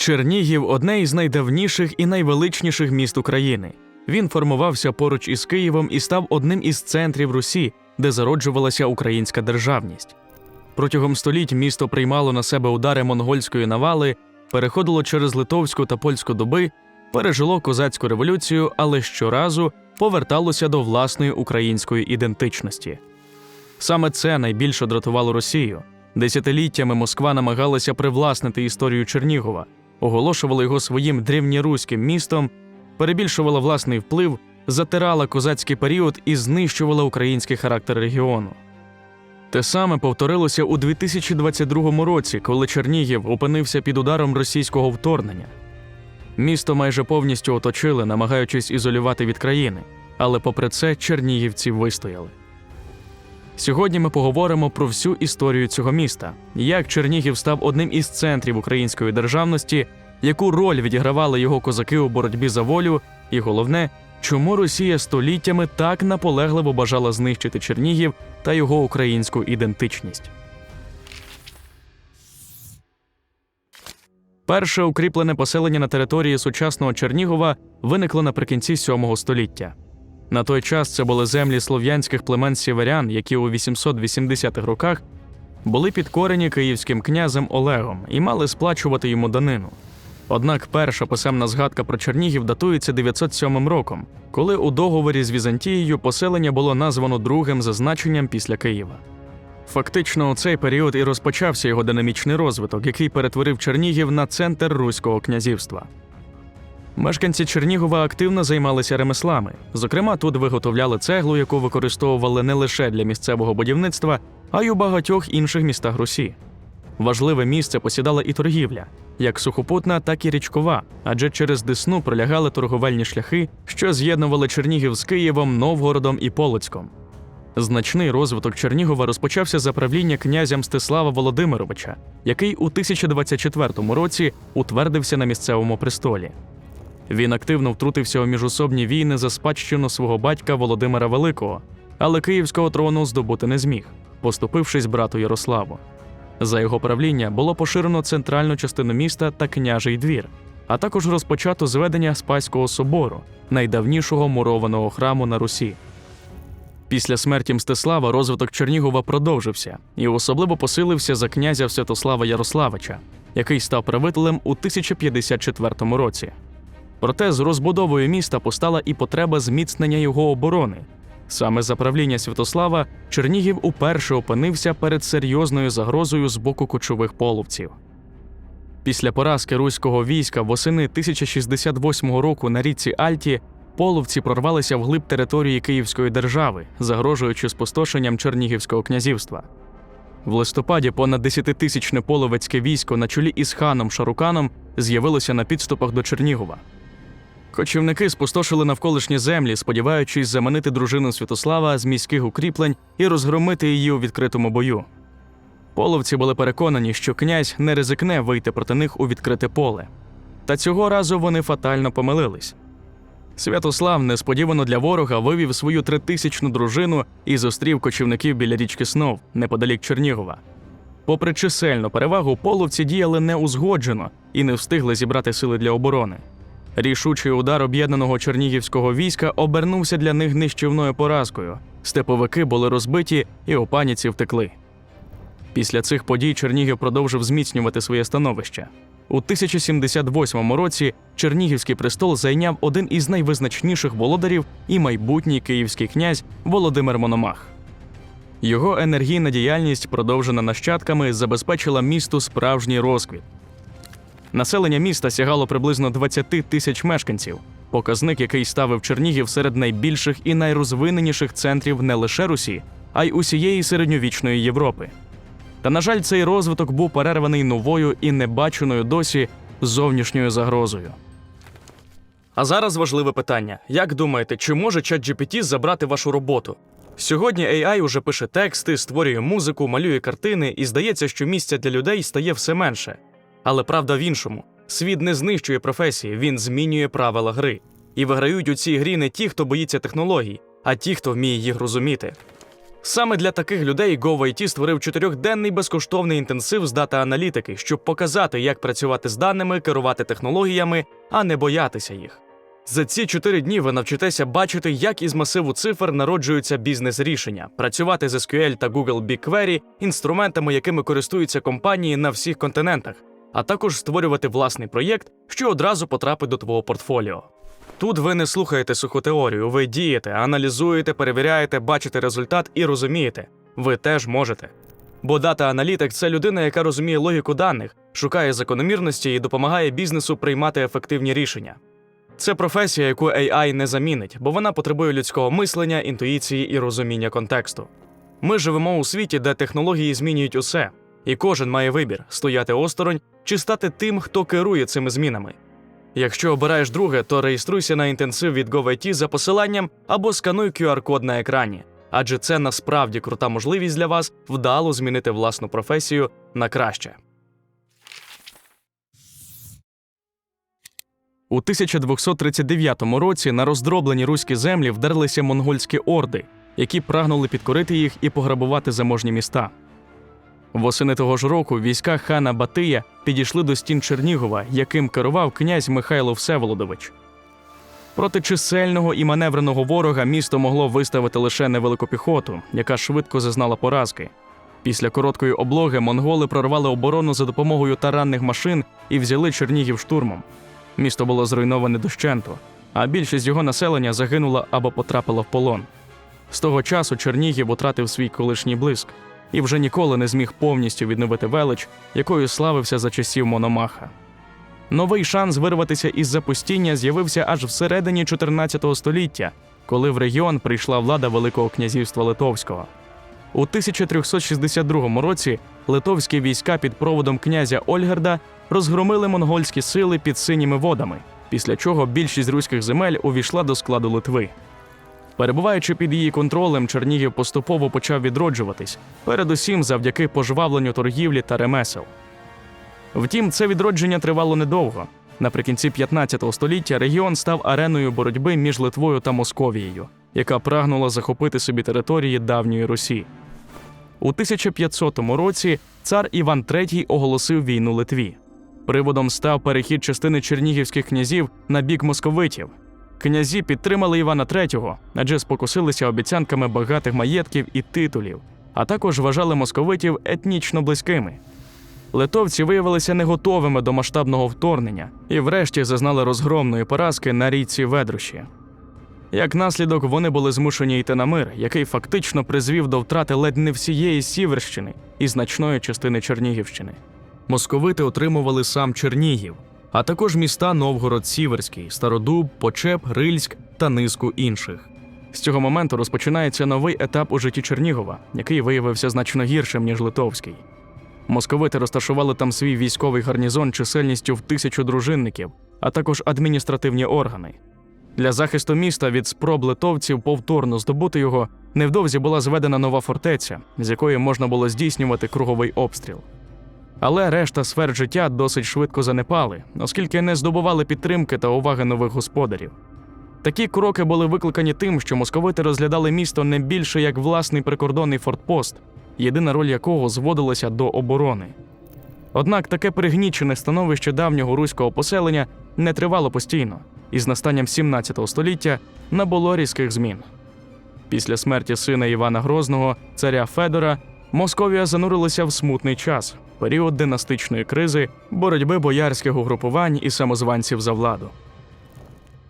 Чернігів одне із найдавніших і найвеличніших міст України. Він формувався поруч із Києвом і став одним із центрів Русі, де зароджувалася українська державність. Протягом століть місто приймало на себе удари монгольської навали, переходило через литовську та польську доби, пережило козацьку революцію, але щоразу поверталося до власної української ідентичності. Саме це найбільше дратувало Росію. Десятиліттями Москва намагалася привласнити історію Чернігова, оголошувала його своїм древньоруським містом, перебільшувала власний вплив, затирала козацький період і знищувала український характер регіону. Те саме повторилося у 2022 році, коли Чернігів опинився під ударом російського вторгнення. Місто майже повністю оточили, намагаючись ізолювати від країни, але попри це чернігівці вистояли. Сьогодні ми поговоримо про всю історію цього міста, як Чернігів став одним із центрів української державності, яку роль відігравали його козаки у боротьбі за волю, і головне, чому Росія століттями так наполегливо бажала знищити Чернігів та його українську ідентичність. Перше укріплене поселення на території сучасного Чернігова виникло наприкінці VII століття. На той час це були землі слов'янських племен сіверян, які у 880-х роках були підкорені київським князем Олегом і мали сплачувати йому данину. Однак перша писемна згадка про Чернігів датується 907 роком, коли у договорі з Візантією поселення було названо другим за значенням після Києва. Фактично, у цей період і розпочався його динамічний розвиток, який перетворив Чернігів на центр Руського князівства. Мешканці Чернігова активно займалися ремеслами. Зокрема, тут виготовляли цеглу, яку використовували не лише для місцевого будівництва, а й у багатьох інших містах Русі. Важливе місце посідала і торгівля, як сухопутна, так і річкова, адже через Десну пролягали торговельні шляхи, що з'єднували Чернігів з Києвом, Новгородом і Полоцьком. Значний розвиток Чернігова розпочався за правління князя Мстислава Володимировича, який у 1024 році утвердився на місцевому престолі. Він активно втрутився у міжособні війни за спадщину свого батька Володимира Великого, але київського трону здобути не зміг, поступившись брату Ярославу. За його правління було поширено центральну частину міста та княжий двір, а також розпочато зведення Спаського собору, найдавнішого мурованого храму на Русі. Після смерті Мстислава розвиток Чернігова продовжився і особливо посилився за князя Святослава Ярославича, який став правителем у 1054 році. Проте з розбудовою міста постала і потреба зміцнення його оборони. Саме за правління Святослава Чернігів уперше опинився перед серйозною загрозою з боку кочових половців. Після поразки руського війська восени 1068 року на річці Альті половці прорвалися вглиб території Київської держави, загрожуючи спустошенням Чернігівського князівства. В листопаді понад десятитисячне половецьке військо на чолі із ханом Шаруканом з'явилося на підступах до Чернігова. Кочівники спустошили навколишні землі, сподіваючись заманити дружину Святослава з міських укріплень і розгромити її у відкритому бою. Половці були переконані, що князь не ризикне вийти проти них у відкрите поле. Та цього разу вони фатально помилились. Святослав несподівано для ворога вивів свою тритисячну дружину і зустрів кочівників біля річки Снов, неподалік Чернігова. Попри чисельну перевагу, половці діяли неузгоджено і не встигли зібрати сили для оборони. Рішучий удар об'єднаного чернігівського війська обернувся для них нищівною поразкою. Степовики були розбиті і у паніці втекли. Після цих подій Чернігів продовжив зміцнювати своє становище. У 1078 році Чернігівський престол зайняв один із найвизначніших володарів і майбутній київський князь Володимир Мономах. Його енергійна діяльність, продовжена нащадками, забезпечила місту справжній розквіт. Населення міста сягало приблизно 20 тисяч мешканців, показник, який ставив Чернігів серед найбільших і найрозвиненіших центрів не лише Русі, а й усієї середньовічної Європи. Та, на жаль, цей розвиток був перерваний новою і небаченою досі зовнішньою загрозою. А зараз важливе питання: як думаєте, чи може ChatGPT забрати вашу роботу? Сьогодні AI уже пише тексти, створює музику, малює картини, і здається, що місця для людей стає все менше. Але правда в іншому: світ не знищує професії, він змінює правила гри. І виграють у цій грі не ті, хто боїться технологій, а ті, хто вміє їх розуміти. Саме для таких людей GoIT створив чотирьохденний безкоштовний інтенсив з дата-аналітики, щоб показати, як працювати з даними, керувати технологіями, а не боятися їх. За ці чотири дні ви навчитеся бачити, як із масиву цифр народжуються бізнес-рішення, працювати з SQL та Google BigQuery, інструментами, якими користуються компанії на всіх континентах, а також створювати власний проєкт, що одразу потрапить до твого портфоліо. Тут ви не слухаєте суху теорію, ви дієте, аналізуєте, перевіряєте, бачите результат і розумієте. Ви теж можете. Бо дата-аналітик це людина, яка розуміє логіку даних, шукає закономірності і допомагає бізнесу приймати ефективні рішення. Це професія, яку AI не замінить, бо вона потребує людського мислення, інтуїції і розуміння контексту. Ми живемо у світі, де технології змінюють усе, і кожен має вибір стояти осторонь чи стати тим, хто керує цими змінами. Якщо обираєш друге, то реєструйся на інтенсив від GoVIT за посиланням або скануй QR-код на екрані, адже це насправді крута можливість для вас вдало змінити власну професію на краще. У 1239 році на роздроблені руські землі вдерлися монгольські орди, які прагнули підкорити їх і пограбувати заможні міста. Восени того ж року війська хана Батия підійшли до стін Чернігова, яким керував князь Михайло Всеволодович. Проти чисельного і маневреного ворога місто могло виставити лише невелику піхоту, яка швидко зазнала поразки. Після короткої облоги монголи прорвали оборону за допомогою таранних машин і взяли Чернігів штурмом. Місто було зруйноване дощенту, а більшість його населення загинула або потрапила в полон. З того часу Чернігів утратив свій колишній блиск і вже ніколи не зміг повністю відновити велич, якою славився за часів Мономаха. Новий шанс вирватися із запустіння з'явився аж всередині 14 століття, коли в регіон прийшла влада Великого князівства Литовського. У 1362 році литовські війська під проводом князя Ольгерда розгромили монгольські сили під синіми водами, після чого більшість руських земель увійшла до складу Литви. Перебуваючи під її контролем, Чернігів поступово почав відроджуватись, передусім завдяки пожвавленню торгівлі та ремесел. Втім, це відродження тривало недовго. Наприкінці 15 століття регіон став ареною боротьби між Литвою та Московією, яка прагнула захопити собі території давньої Русі. У 1500 році цар Іван III оголосив війну Литві. Приводом став перехід частини чернігівських князів на бік московитів. Князі підтримали Івана III, адже спокусилися обіцянками багатих маєтків і титулів, а також вважали московитів етнічно близькими. Литовці виявилися не готовими до масштабного вторгнення і, врешті, зазнали розгромної поразки на річці Ведруші. Як наслідок, вони були змушені йти на мир, який фактично призвів до втрати ледь не всієї Сіверщини і значної частини Чернігівщини. Московити отримували сам Чернігів, а також міста Новгород Сіверський, Стародуб, Почеп, Рильськ та низку інших. З цього моменту розпочинається новий етап у житті Чернігова, який виявився значно гіршим, ніж Литовський. Московити розташували там свій військовий гарнізон чисельністю в тисячу дружинників, а також адміністративні органи. Для захисту міста від спроб литовців повторно здобути його невдовзі була зведена нова фортеця, з якої можна було здійснювати круговий обстріл. Але решта сфер життя досить швидко занепали, оскільки не здобували підтримки та уваги нових господарів. Такі кроки були викликані тим, що московити розглядали місто не більше як власний прикордонний фортпост, єдина роль якого зводилася до оборони. Однак таке пригнічене становище давнього руського поселення не тривало постійно, і з настанням 17 століття набуло різких змін. Після смерті сина Івана Грозного, царя Федора, Московія занурилася в смутний час, період династичної кризи, боротьби боярських угрупувань і самозванців за владу.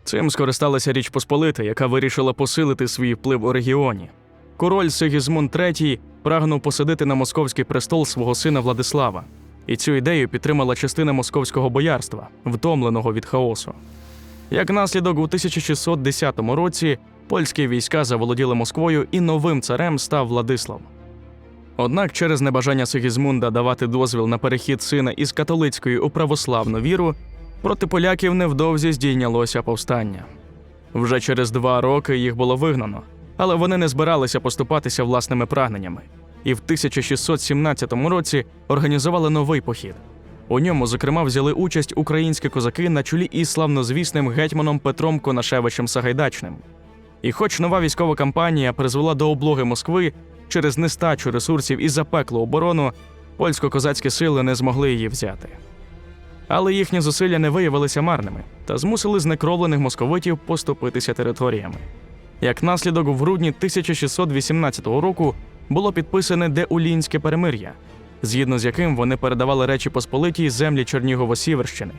Цим скористалася Річ Посполита, яка вирішила посилити свій вплив у регіоні. Король Сигізмунд III прагнув посадити на московський престол свого сина Владислава, і цю ідею підтримала частина московського боярства, втомленого від хаосу. Як наслідок, у 1610 році польські війська заволоділи Москвою, і новим царем став Владислав. Однак через небажання Сигізмунда давати дозвіл на перехід сина із католицької у православну віру, проти поляків невдовзі здійнялося повстання. Вже через два роки їх було вигнано, але вони не збиралися поступатися власними прагненнями, і в 1617 році організували новий похід. У ньому, зокрема, взяли участь українські козаки на чолі із славнозвісним гетьманом Петром Конашевичем Сагайдачним. І хоч нова військова кампанія призвела до облоги Москви, через нестачу ресурсів і запеклу оборону польсько-козацькі сили не змогли її взяти. Але їхні зусилля не виявилися марними та змусили знекровлених московитів поступитися територіями. Як наслідок, в грудні 1618 року було підписане Деулінське перемир'я, згідно з яким вони передавали Речі Посполитій землі Чернігово-Сіверщини.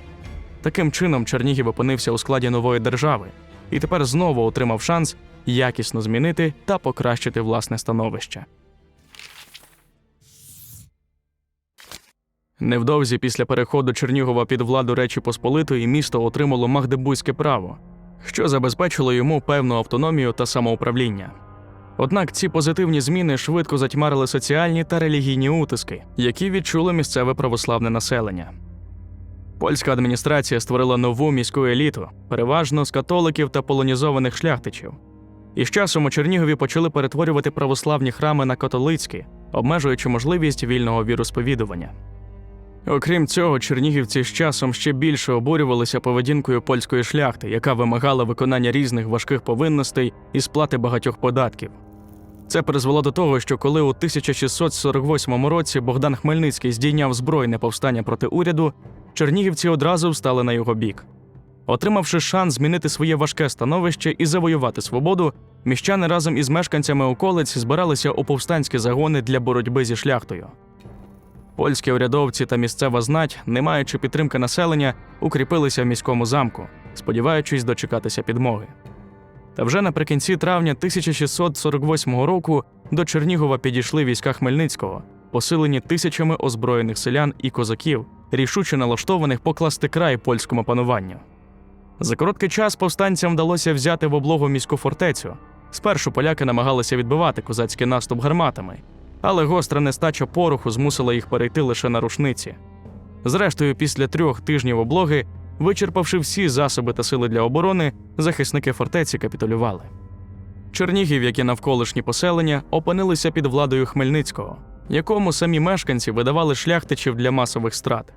Таким чином, Чернігів опинився у складі нової держави і тепер знову отримав шанс якісно змінити та покращити власне становище. Невдовзі після переходу Чернігова під владу Речі Посполитої місто отримало магдебузьке право, що забезпечило йому певну автономію та самоуправління. Однак ці позитивні зміни швидко затьмарили соціальні та релігійні утиски, які відчуло місцеве православне населення. Польська адміністрація створила нову міську еліту, переважно з католиків та полонізованих шляхтичів. І з часом у Чернігові почали перетворювати православні храми на католицькі, обмежуючи можливість вільного віросповідування. Окрім цього, чернігівці з часом ще більше обурювалися поведінкою польської шляхти, яка вимагала виконання різних важких повинностей і сплати багатьох податків. Це призвело до того, що коли у 1648 році Богдан Хмельницький здійняв збройне повстання проти уряду, чернігівці одразу встали на його бік. Отримавши шанс змінити своє важке становище і завоювати свободу, міщани разом із мешканцями околиць збиралися у повстанські загони для боротьби зі шляхтою. Польські урядовці та місцева знать, не маючи підтримки населення, укріпилися в міському замку, сподіваючись дочекатися підмоги. Та вже наприкінці травня 1648 року до Чернігова підійшли війська Хмельницького, посилені тисячами озброєних селян і козаків, рішуче налаштованих покласти край польському пануванню. За короткий час повстанцям вдалося взяти в облогу міську фортецю. Спершу поляки намагалися відбивати козацький наступ гарматами, але гостра нестача пороху змусила їх перейти лише на рушниці. Зрештою, після трьох тижнів облоги, вичерпавши всі засоби та сили для оборони, захисники фортеці капітулювали. Чернігів, як і навколишні поселення, опинилися під владою Хмельницького, якому самі мешканці видавали шляхтичів для масових страт.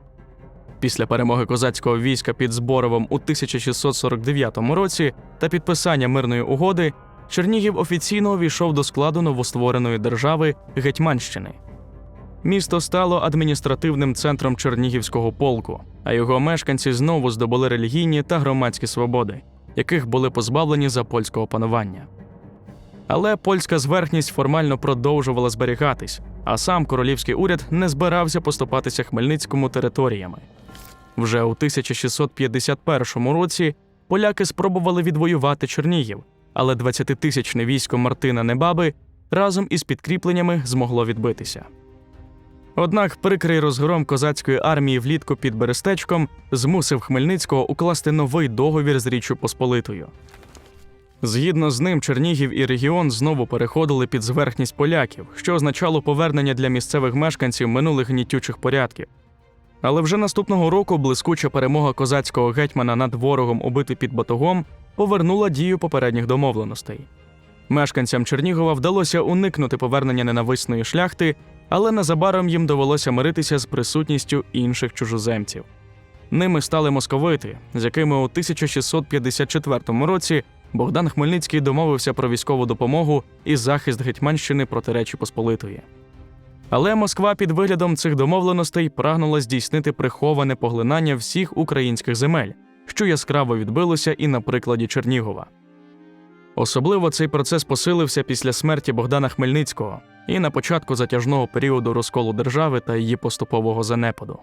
Після перемоги козацького війська під Зборовом у 1649 році та підписання мирної угоди Чернігів офіційно увійшов до складу новоствореної держави Гетьманщини. Місто стало адміністративним центром Чернігівського полку, а його мешканці знову здобули релігійні та громадські свободи, яких були позбавлені за польського панування. Але польська зверхність формально продовжувала зберігатись, а сам королівський уряд не збирався поступатися Хмельницькому територіями. Вже у 1651 році поляки спробували відвоювати Чернігів, але 20-тисячне військо Мартина Небаби разом із підкріпленнями змогло відбитися. Однак прикрий розгром козацької армії влітку під Берестечком змусив Хмельницького укласти новий договір з Річчю Посполитою. Згідно з ним, Чернігів і регіон знову переходили під зверхність поляків, що означало повернення для місцевих мешканців минулих гнітючих порядків. Але вже наступного року блискуча перемога козацького гетьмана над ворогом, убитий під батогом, повернула дію попередніх домовленостей. Мешканцям Чернігова вдалося уникнути повернення ненависної шляхти, але незабаром їм довелося миритися з присутністю інших чужоземців. Ними стали московити, з якими у 1654 році Богдан Хмельницький домовився про військову допомогу і захист Гетьманщини проти Речі Посполитої. Але Москва під виглядом цих домовленостей прагнула здійснити приховане поглинання всіх українських земель, що яскраво відбилося і на прикладі Чернігова. Особливо цей процес посилився після смерті Богдана Хмельницького і на початку затяжного періоду розколу держави та її поступового занепаду.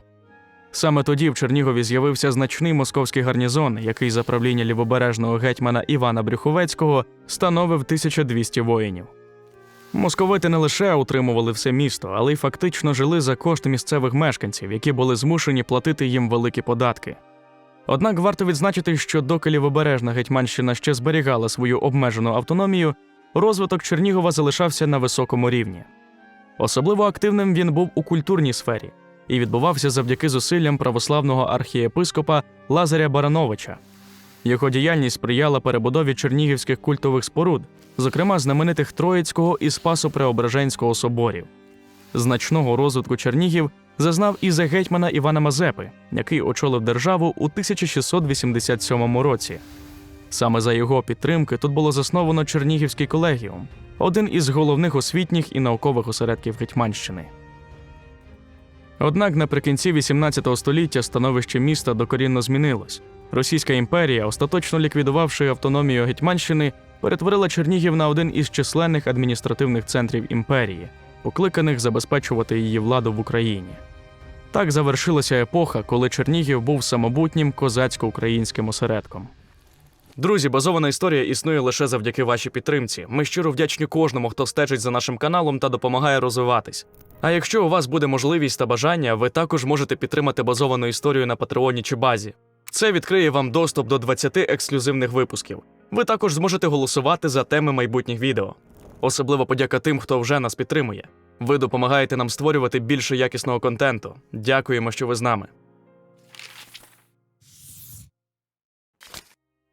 Саме тоді в Чернігові з'явився значний московський гарнізон, який за правління лівобережного гетьмана Івана Брюховецького становив 1200 воїнів. Московити не лише утримували все місто, але й фактично жили за кошти місцевих мешканців, які були змушені платити їм великі податки. Однак варто відзначити, що доки лівобережна Гетьманщина ще зберігала свою обмежену автономію, розвиток Чернігова залишався на високому рівні. Особливо активним він був у культурній сфері і відбувався завдяки зусиллям православного архієпископа Лазаря Барановича. Його діяльність сприяла перебудові чернігівських культових споруд, зокрема знаменитих Троїцького і Спасо-Преображенського соборів. Значного розвитку Чернігів зазнав і за гетьмана Івана Мазепи, який очолив державу у 1687 році. Саме за його підтримки тут було засновано Чернігівський колегіум, один із головних освітніх і наукових осередків Гетьманщини. Однак наприкінці XVIII століття становище міста докорінно змінилось. Російська імперія, остаточно ліквідувавши автономію Гетьманщини, перетворила Чернігів на один із численних адміністративних центрів імперії, покликаних забезпечувати її владу в Україні. Так завершилася епоха, коли Чернігів був самобутнім козацько-українським осередком. Друзі, базована історія існує лише завдяки вашій підтримці. Ми щиро вдячні кожному, хто стежить за нашим каналом та допомагає розвиватись. А якщо у вас буде можливість та бажання, ви також можете підтримати базовану історію на Патреоні чи базі. Це відкриє вам доступ до 20 ексклюзивних випусків. Ви також зможете голосувати за теми майбутніх відео. Особливо подяка тим, хто вже нас підтримує. Ви допомагаєте нам створювати більше якісного контенту. Дякуємо, що ви з нами.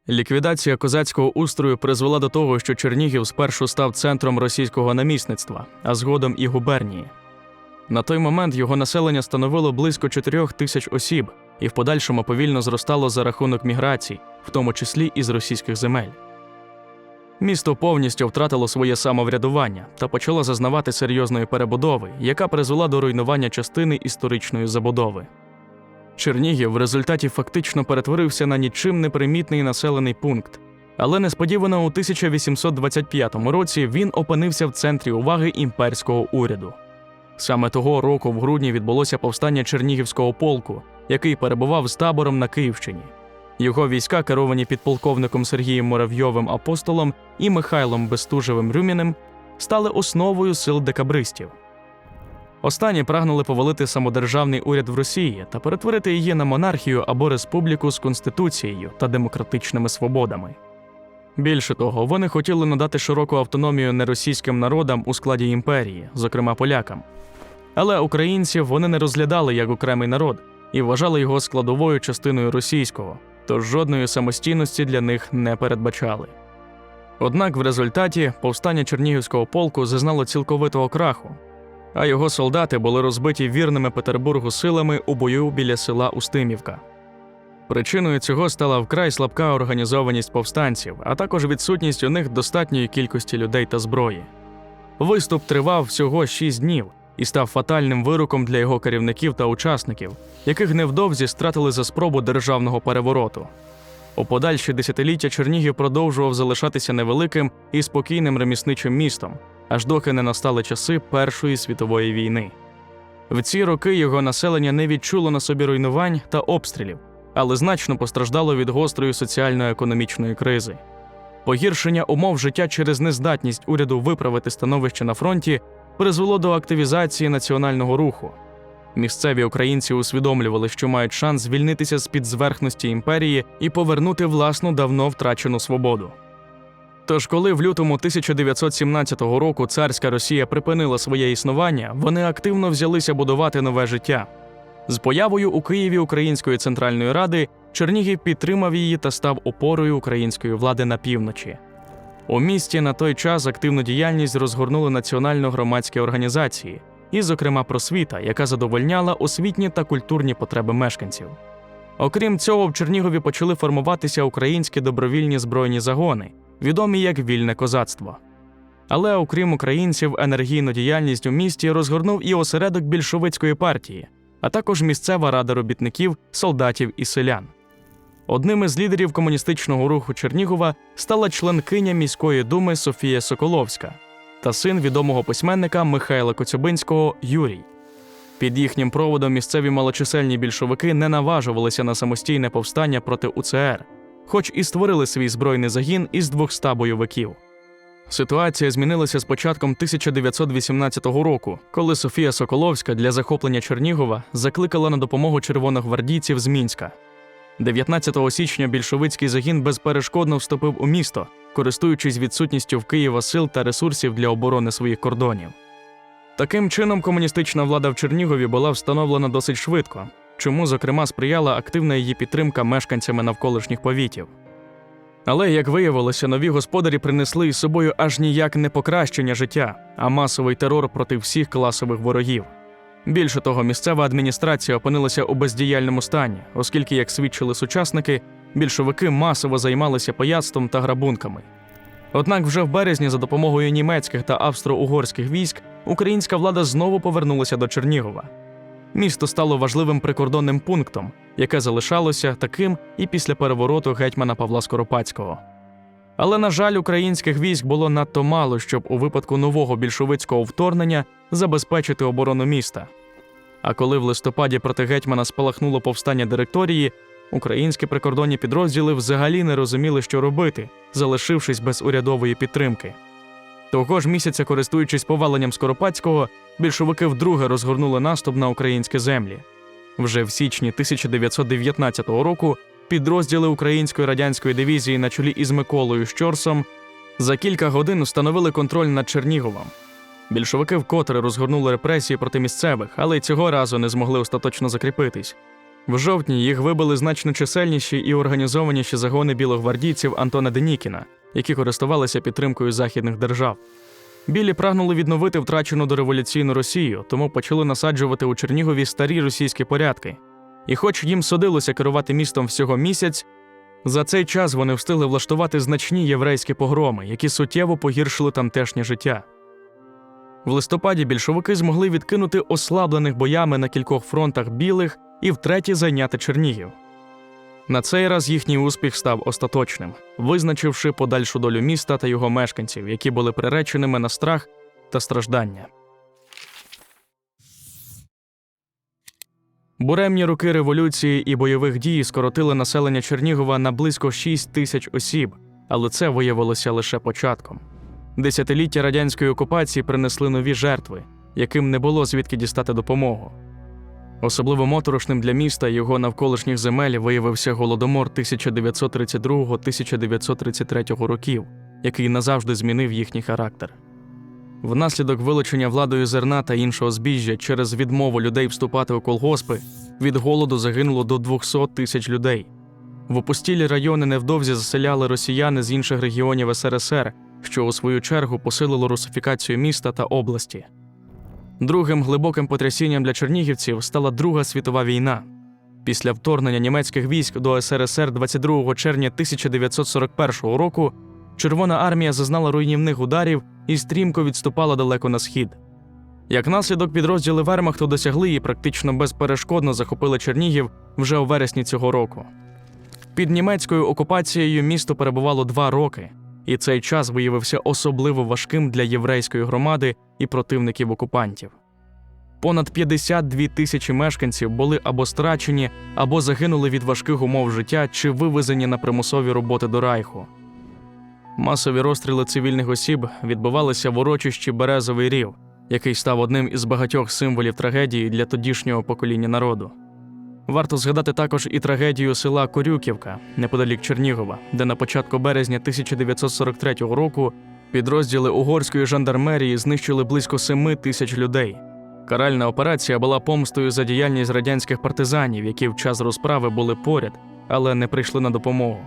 Ліквідація козацького устрою призвела до того, що Чернігів спершу став центром російського намісництва, а згодом і губернії. На той момент його населення становило близько 4 тисяч осіб і в подальшому повільно зростало за рахунок міграцій, в тому числі і з російських земель. Місто повністю втратило своє самоврядування та почало зазнавати серйозної перебудови, яка призвела до руйнування частини історичної забудови. Чернігів в результаті фактично перетворився на нічим не примітний населений пункт, але несподівано у 1825 році він опинився в центрі уваги імперського уряду. Саме того року в грудні відбулося повстання Чернігівського полку, який перебував з табором на Київщині. Його війська, керовані підполковником Сергієм Муравйовим апостолом і Михайлом Бестужевим Рюміним, стали основою сил декабристів. Останні прагнули повалити самодержавний уряд в Росії та перетворити її на монархію або республіку з конституцією та демократичними свободами. Більше того, вони хотіли надати широку автономію неросійським народам у складі імперії, зокрема полякам. Але українців вони не розглядали як окремий народ і вважали його складовою частиною російського, тож жодної самостійності для них не передбачали. Однак в результаті повстання Чернігівського полку зазнало цілковитого краху, а його солдати були розбиті вірними Петербургу силами у бою біля села Устимівка. Причиною цього стала вкрай слабка організованість повстанців, а також відсутність у них достатньої кількості людей та зброї. Виступ тривав всього шість днів і став фатальним вироком для його керівників та учасників, яких невдовзі стратили за спробу державного перевороту. У подальші десятиліття Чернігів продовжував залишатися невеликим і спокійним ремісничим містом, аж доки не настали часи Першої світової війни. В ці роки його населення не відчуло на собі руйнувань та обстрілів, але значно постраждало від гострої соціально-економічної кризи. Погіршення умов життя через нездатність уряду виправити становище на фронті призвело до активізації національного руху. Місцеві українці усвідомлювали, що мають шанс звільнитися з під зверхності імперії і повернути власну давно втрачену свободу. Тож, коли в лютому 1917 року царська Росія припинила своє існування, вони активно взялися будувати нове життя. З появою у Києві Української центральної ради Чернігів підтримав її та став опорою української влади на півночі. У місті на той час активну діяльність розгорнули національно-громадські організації, і, зокрема, просвіта, яка задовольняла освітні та культурні потреби мешканців. Окрім цього, в Чернігові почали формуватися українські добровільні збройні загони, відомі як вільне козацтво. Але окрім українців, енергійну діяльність у місті розгорнув і осередок більшовицької партії, а також місцева рада робітників, солдатів і селян. Одним із лідерів комуністичного руху Чернігова стала членкиня міської думи Софія Соколовська та син відомого письменника Михайла Коцюбинського Юрій. Під їхнім проводом місцеві малочисельні більшовики не наважувалися на самостійне повстання проти УЦР, хоч і створили свій збройний загін із 200 бойовиків. Ситуація змінилася з початком 1918 року, коли Софія Соколовська для захоплення Чернігова закликала на допомогу червоногвардійців з Мінська. 19 січня більшовицький загін безперешкодно вступив у місто, користуючись відсутністю в Києва сил та ресурсів для оборони своїх кордонів. Таким чином, комуністична влада в Чернігові була встановлена досить швидко, чому, зокрема, сприяла активна її підтримка мешканцями навколишніх повітів. Але, як виявилося, нові господарі принесли із собою аж ніяк не покращення життя, а масовий терор проти всіх класових ворогів. Більше того, місцева адміністрація опинилася у бездіяльному стані, оскільки, як свідчили сучасники, більшовики масово займалися пияцтвом та грабунками. Однак вже в березні, за допомогою німецьких та австро-угорських військ, українська влада знову повернулася до Чернігова. Місто стало важливим прикордонним пунктом, яке залишалося таким і після перевороту гетьмана Павла Скоропадського. Але, на жаль, українських військ було надто мало, щоб у випадку нового більшовицького вторгнення забезпечити оборону міста. А коли в листопаді проти гетьмана спалахнуло повстання директорії, українські прикордонні підрозділи взагалі не розуміли, що робити, залишившись без урядової підтримки. Того ж місяця, користуючись поваленням Скоропадського, більшовики вдруге розгорнули наступ на українські землі. Вже в січні 1919 року підрозділи української радянської дивізії на чолі із Миколою Щорсом за кілька годин встановили контроль над Черніговом. Більшовики вкотре розгорнули репресії проти місцевих, але й цього разу не змогли остаточно закріпитись. В жовтні їх вибили значно чисельніші і організованіші загони білогвардійців Антона Денікіна, які користувалися підтримкою західних держав. Білі прагнули відновити втрачену дореволюційну Росію, тому почали насаджувати у Чернігові старі російські порядки. І хоч їм судилося керувати містом всього місяць, за цей час вони встигли влаштувати значні єврейські погроми, які суттєво погіршили тамтешнє життя. В листопаді більшовики змогли відкинути ослаблених боями на кількох фронтах білих і втретє зайняти Чернігів. На цей раз їхній успіх став остаточним, визначивши подальшу долю міста та його мешканців, які були приреченими на страх та страждання. Буремні роки революції і бойових дій скоротили населення Чернігова на близько 6 тисяч осіб, але це виявилося лише початком. Десятиліття радянської окупації принесли нові жертви, яким не було звідки дістати допомогу. Особливо моторошним для міста його навколишніх земель виявився голодомор 1932-1933 років, який назавжди змінив їхній характер. Внаслідок вилучення владою зерна та іншого збіжжя через відмову людей вступати у колгоспи від голоду загинуло до 200 тисяч людей. В опустілі райони невдовзі заселяли росіяни з інших регіонів СРСР, що у свою чергу посилило русифікацію міста та області. Другим глибоким потрясінням для чернігівців стала Друга світова війна. Після вторгнення німецьких військ до СРСР 22 червня 1941 року Червона армія зазнала руйнівних ударів і стрімко відступала далеко на схід. Як наслідок, підрозділи Вермахту досягли і практично безперешкодно захопили Чернігів вже у вересні цього року. Під німецькою окупацією місто перебувало два роки, і цей час виявився особливо важким для єврейської громади і противників окупантів. Понад 52 тисячі мешканців були або страчені, або загинули від важких умов життя чи вивезені на примусові роботи до Райху. Масові розстріли цивільних осіб відбувалися в урочищі Березовий рів, який став одним із багатьох символів трагедії для тодішнього покоління народу. Варто згадати також і трагедію села Корюківка неподалік Чернігова, де на початку березня 1943 року підрозділи угорської жандармерії знищили близько 7 тисяч людей. Каральна операція була помстою за діяльність радянських партизанів, які в час розправи були поряд, але не прийшли на допомогу.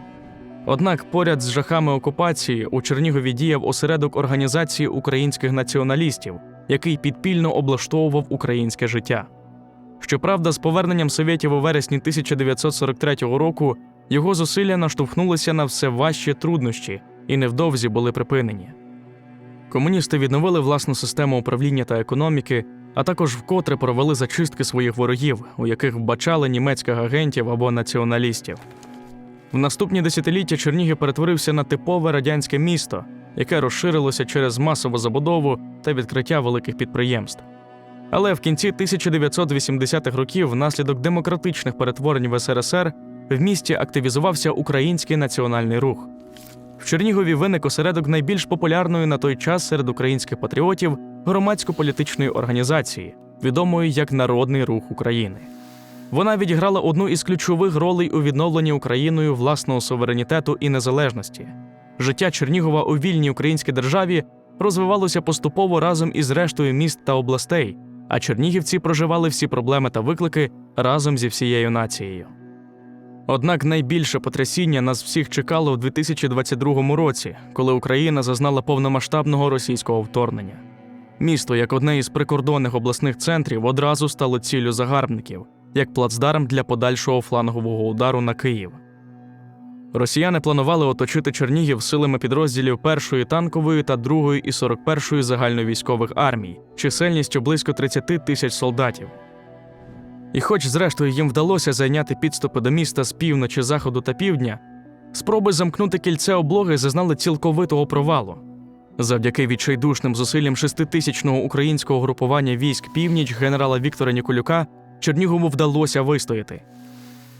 Однак поряд з жахами окупації у Чернігові діяв осередок організації українських націоналістів, який підпільно облаштовував українське життя. Щоправда, з поверненням совєтів у вересні 1943 року його зусилля наштовхнулися на все важчі труднощі і невдовзі були припинені. Комуністи відновили власну систему управління та економіки, а також вкотре провели зачистки своїх ворогів, у яких вбачали німецьких агентів або націоналістів. В наступні десятиліття Чернігів перетворився на типове радянське місто, яке розширилося через масову забудову та відкриття великих підприємств. Але в кінці 1980-х років, внаслідок демократичних перетворень в СРСР, в місті активізувався український національний рух. В Чернігові виник осередок найбільш популярної на той час серед українських патріотів громадсько-політичної організації, відомої як Народний рух України. Вона відіграла одну із ключових ролей у відновленні Україною власного суверенітету і незалежності. Життя Чернігова у вільній українській державі розвивалося поступово разом із рештою міст та областей, а чернігівці проживали всі проблеми та виклики разом зі всією нацією. Однак найбільше потрясіння нас всіх чекало у 2022 році, коли Україна зазнала повномасштабного російського вторгнення. Місто, як одне із прикордонних обласних центрів, одразу стало ціллю загарбників, як плацдарм для подальшого флангового удару на Київ. Росіяни планували оточити Чернігів силами підрозділів 1-ї танкової та 2-ї і 41-ї загальновійськових армій, чисельністю близько 30 тисяч солдатів. І хоч, зрештою, їм вдалося зайняти підступи до міста з півночі, заходу та півдня, спроби замкнути кільце облоги зазнали цілковитого провалу. Завдяки відчайдушним зусиллям шеститисячного українського групування військ північ генерала Віктора Ніколюка Чернігову вдалося вистояти.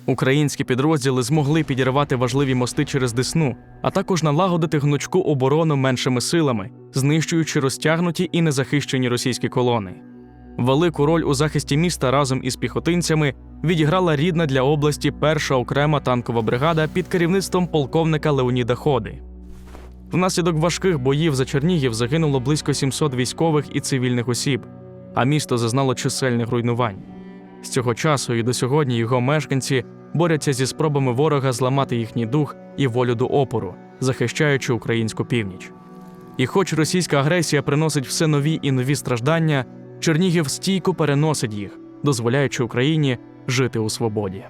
Українські підрозділи змогли підірвати важливі мости через Десну, а також налагодити гнучку оборону меншими силами, знищуючи розтягнуті і незахищені російські колони. Велику роль у захисті міста разом із піхотинцями відіграла рідна для області перша окрема танкова бригада під керівництвом полковника Леоніда Ходи. Внаслідок важких боїв за Чернігів загинуло близько 700 військових і цивільних осіб, а місто зазнало чисельних руйнувань. З цього часу і до сьогодні його мешканці борються зі спробами ворога зламати їхній дух і волю до опору, захищаючи українську північ. І хоч російська агресія приносить все нові і нові страждання, Чернігів стійко переносить їх, дозволяючи Україні жити у свободі.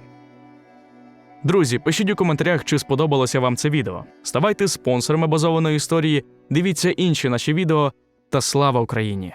Друзі, пишіть у коментарях, чи сподобалося вам це відео. Ставайте спонсорами базованої історії, дивіться інші наші відео та слава Україні!